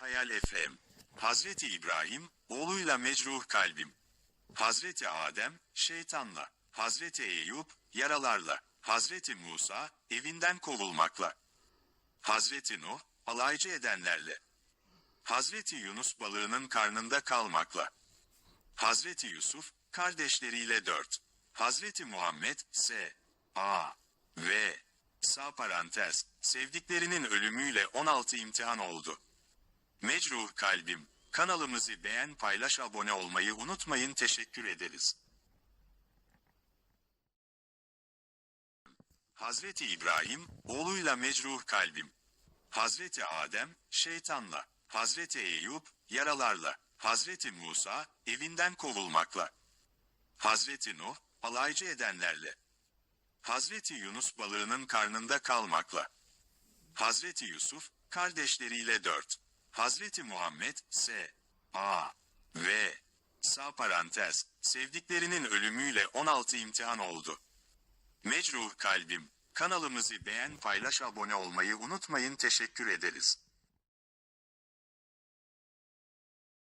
Hayal FM. Hazreti İbrahim, oğluyla mecruh kalbim. Hazreti Adem, şeytanla. Hazreti Eyüp, yaralarla. Hazreti Musa, evinden kovulmakla. Hazreti Nuh, alaycı edenlerle. Hazreti Yunus balığının karnında kalmakla. Hazreti Yusuf, kardeşleriyle dört. Hazreti Muhammed, S. A. V. Sağ parantez, sevdiklerinin ölümüyle 16 imtihan oldu. Mecruh kalbim, kanalımızı beğen paylaş abone olmayı unutmayın teşekkür ederiz. Hazreti İbrahim, oğluyla mecruh kalbim. Hazreti Adem, şeytanla. Hazreti Eyüp, yaralarla. Hazreti Musa, evinden kovulmakla. Hazreti Nuh, alaycı edenlerle. Hazreti Yunus balığının karnında kalmakla. Hazreti Yusuf, kardeşleriyle dört. Hazreti Muhammed, S. A. V. Sağ parantez, sevdiklerinin ölümüyle 16 imtihan oldu. Mecruh kalbim, kanalımızı beğen paylaş abone olmayı unutmayın teşekkür ederiz.